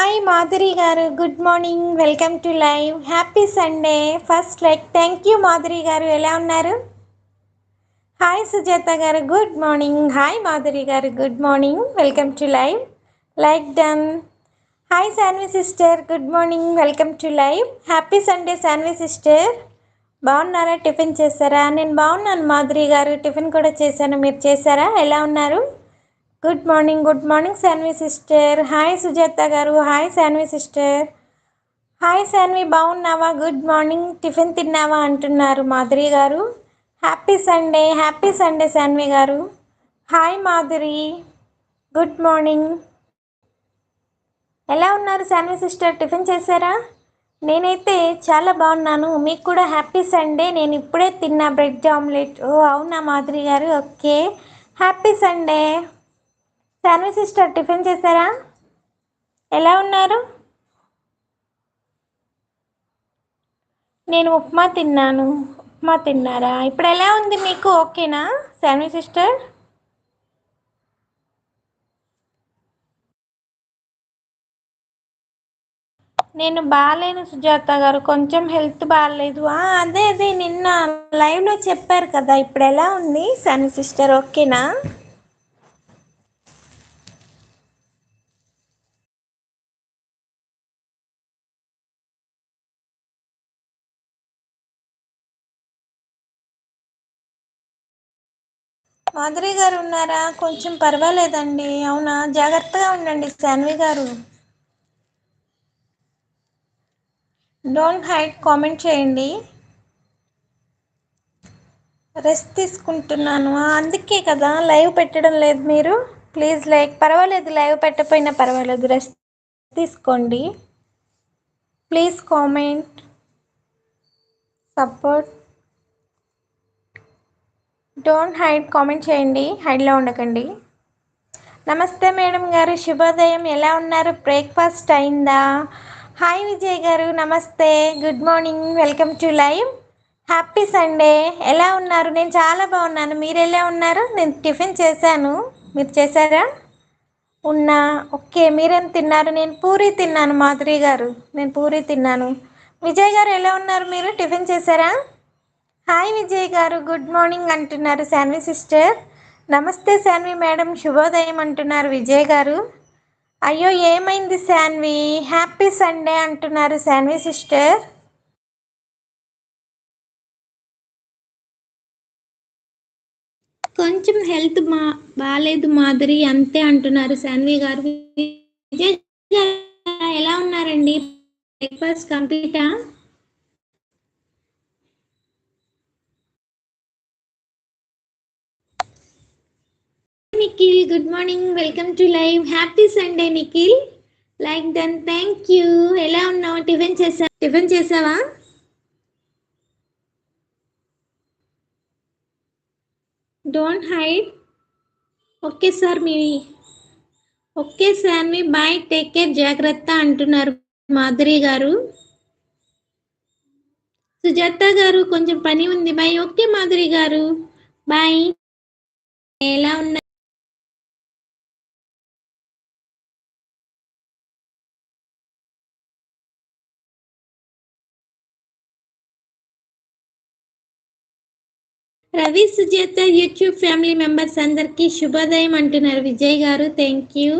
Hi Madhuri garu. Good morning welcome to live happy Sunday first like thank you Madhuri garu. ఎలా ఉన్నారు? Hi Sujatha గారు. Good morning hi Madhuri garu. Good morning welcome to live like done hi Shanvi sister good morning welcome to live happy Sunday Shanvi sister బాగున్నారా? Tiffin చేశారా? నేను బాగున్నాను మాధురి గారు. Tiffin కూడా చేశాను. మీరు చేశారా? ఎలా ఉన్నారు? Good morning good morning Shanvi sister hi Sujatha garu hi Shanvi sister hi Shanvi బాగున్నావా? గుడ్ మార్నింగ్ టిఫిన్ తిన్నావా అంటున్నారు Madhuri garu. Happy Sunday happy Sunday Shanvi garu. Hi Madhuri. Good morning ఎలా ఉన్నారు శాన్వి సిస్టర్ టిఫిన్ చేశారా? నేనైతే చాలా బాగున్నాను. మీకు కూడా హ్యాపీ సండే నేను ఇప్పుడే తిన్నా బ్రెడ్ ఆమ్లెట్ ఓ అవునా Madhuri garu? Okay happy Sunday Shanvi sister tiffin చేశారా? ఎలా ఉన్నారు? నేను ఉప్మా తిన్నాను. ఉప్మా తిన్నారా? ఇప్పుడు ఎలా ఉంది మీకు? ఓకేనా? శాన్వి సిస్టర్ నేను బాగాలేను సుజాత గారు. కొంచెం హెల్త్ బాగాలేదు. అదే అదే నిన్న లైవ్లో చెప్పారు కదా. ఇప్పుడు ఎలా ఉంది? శాన్వి సిస్టర్ ఓకేనా? మాధురి గారు ఉన్నారా? కొంచెం పర్వాలేదండి. అవునా? జాగ్రత్తగా ఉండండి Shanvi garu. Don't hide comment చేయండి. రెస్ట్ తీసుకుంటున్నాను. అందుకే కదా లైవ్ పెట్టడం లేదు మీరు. ప్లీజ్ లైక్ పర్వాలేదు లైవ్ పెట్టకపోయినా పర్వాలేదు రెస్ట్ తీసుకోండి. Please comment support. Don't hide comment చేయండి హైడ్లో ఉండకండి. నమస్తే మేడం గారు శుభోదయం ఎలా ఉన్నారు? బ్రేక్ఫాస్ట్ అయిందా? హాయ్ విజయ్ గారు నమస్తే good morning welcome to live happy Sunday ఎలా ఉన్నారు? నేను చాలా బాగున్నాను. మీరు ఎలా ఉన్నారు? నేను టిఫిన్ చేశాను. మీరు చేశారా? ఉన్నా ఓకే మీరేం తిన్నారు? నేను పూరి తిన్నాను మాధురి గారు. నేను పూరి తిన్నాను. విజయ్ గారు ఎలా ఉన్నారు మీరు? టిఫిన్ చేశారా? హాయ్ విజయ్ గారు గుడ్ మార్నింగ్ అంటున్నారు శాన్వి సిస్టర్. నమస్తే శాన్వి మేడం శుభోదయం అంటున్నారు విజయ్ గారు. అయ్యో ఏమైంది శాన్వి? హ్యాపీ సండే అంటున్నారు శాన్వి సిస్టర్. కొంచెం హెల్త్ మా బాగాలేదు మాదిరి అంతే అంటున్నారు శాన్వి గారు. విజయ్ ఎలా ఉన్నారండి? Breakfast కంప్లీటా? Nikhil good morning welcome to live happy Sunday Nikhil like done thank you ఎలా ఉన్నావు? టిఫిన్ చేసా టిఫిన్ చేసావా? డోంట్ హైడ్ ఓకే సార్ మీ ఓకే సార్ మీ బాయ్ టేక్ కేర్ జాగ్రత్త అంటున్నారు మాధురి గారు. సుజాత గారు కొంచెం పని ఉంది. బాయ్ ఓకే మాధురి గారు. బాయ్ ఎలా ఉన్నారు? Ravi Sujatha YouTube family members అందరికీ శుభోదయం అంటున్నారు. Vijay garu thank you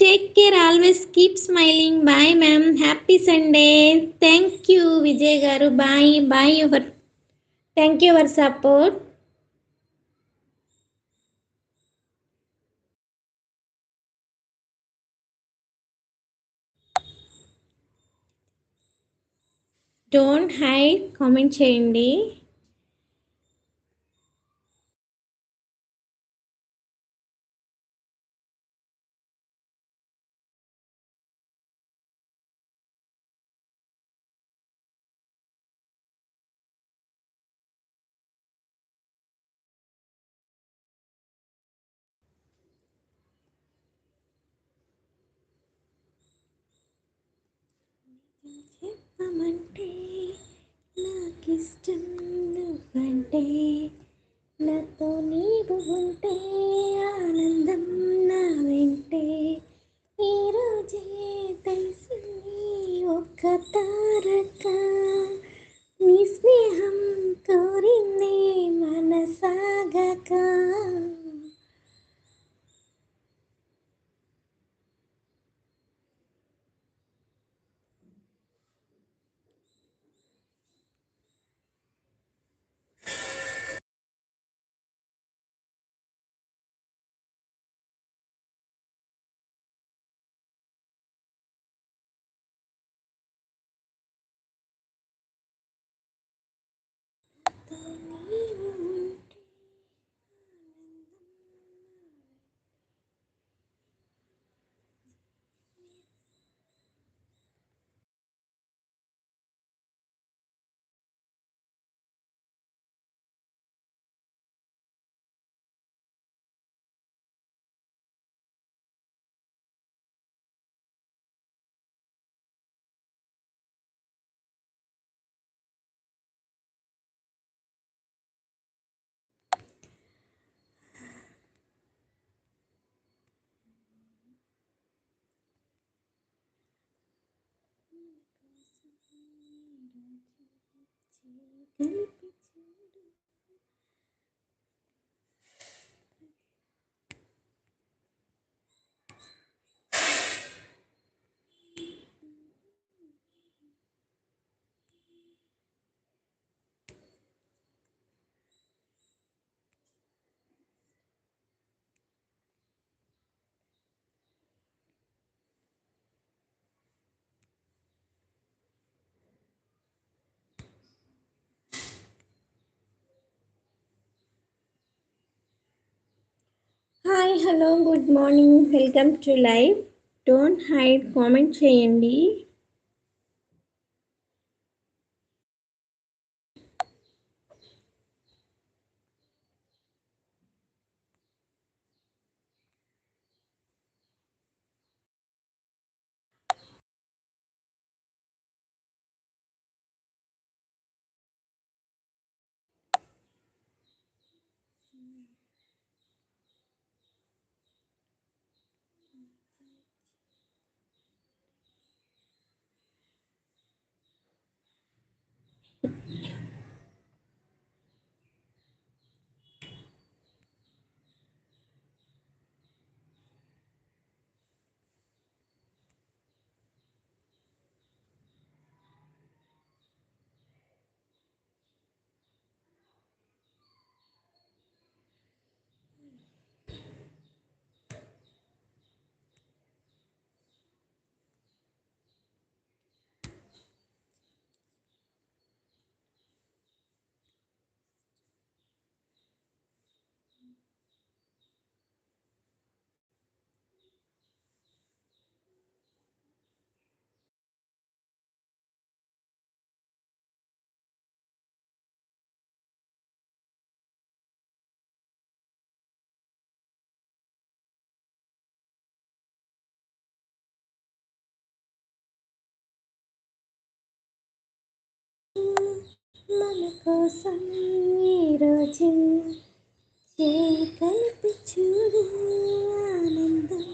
take care always keep smiling bye ma'am happy Sunday thank you Vijay garu bye bye your thank you your support don't hide comment చేయండి చెప్పమంటే నాకిష్టం నువ్వంటే నాతో నీవు ఉంటే ఆనందం నా వెంటే. ఈరోజే తెలిసింది ఒక్క తారక నీ స్నేహం కోరిందే Mm-hmm. Hello good morning welcome to live don't hide comment చేయండి మన కోసం ఈరోజు చేయి కలిపి చూడు ఆనందం.